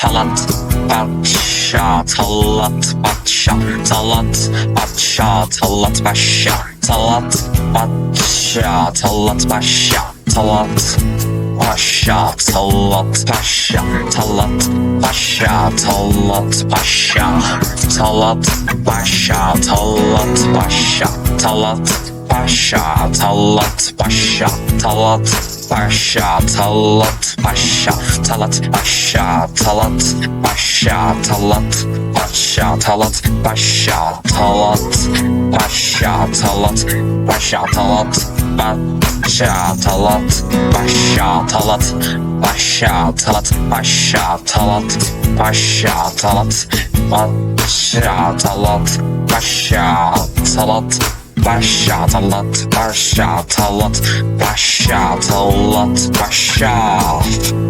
Talat Paşa Talat Paşa. Talat Paşa Talat Paşa. Talat Paşa Talat Paşa. Talat Paşa Talat Paşa. Talat Paşa Talat Paşa. Talat Paşa Talat Paşa. Talat Paşa Talat Paşa. Talat Paşa Talat Paşa Talat Paşa Talat Paşa Talat Paşa Talat Paşa Talat Paşa Talat Paşa Talat Paşa Talat Paşa Talat Paşa Talat Paşa Talat Paşa Talat Paşa Talat Paşa Talat Bashat a lot, Bashat a lot, başatalat, başatalat, başatalat, başatalat.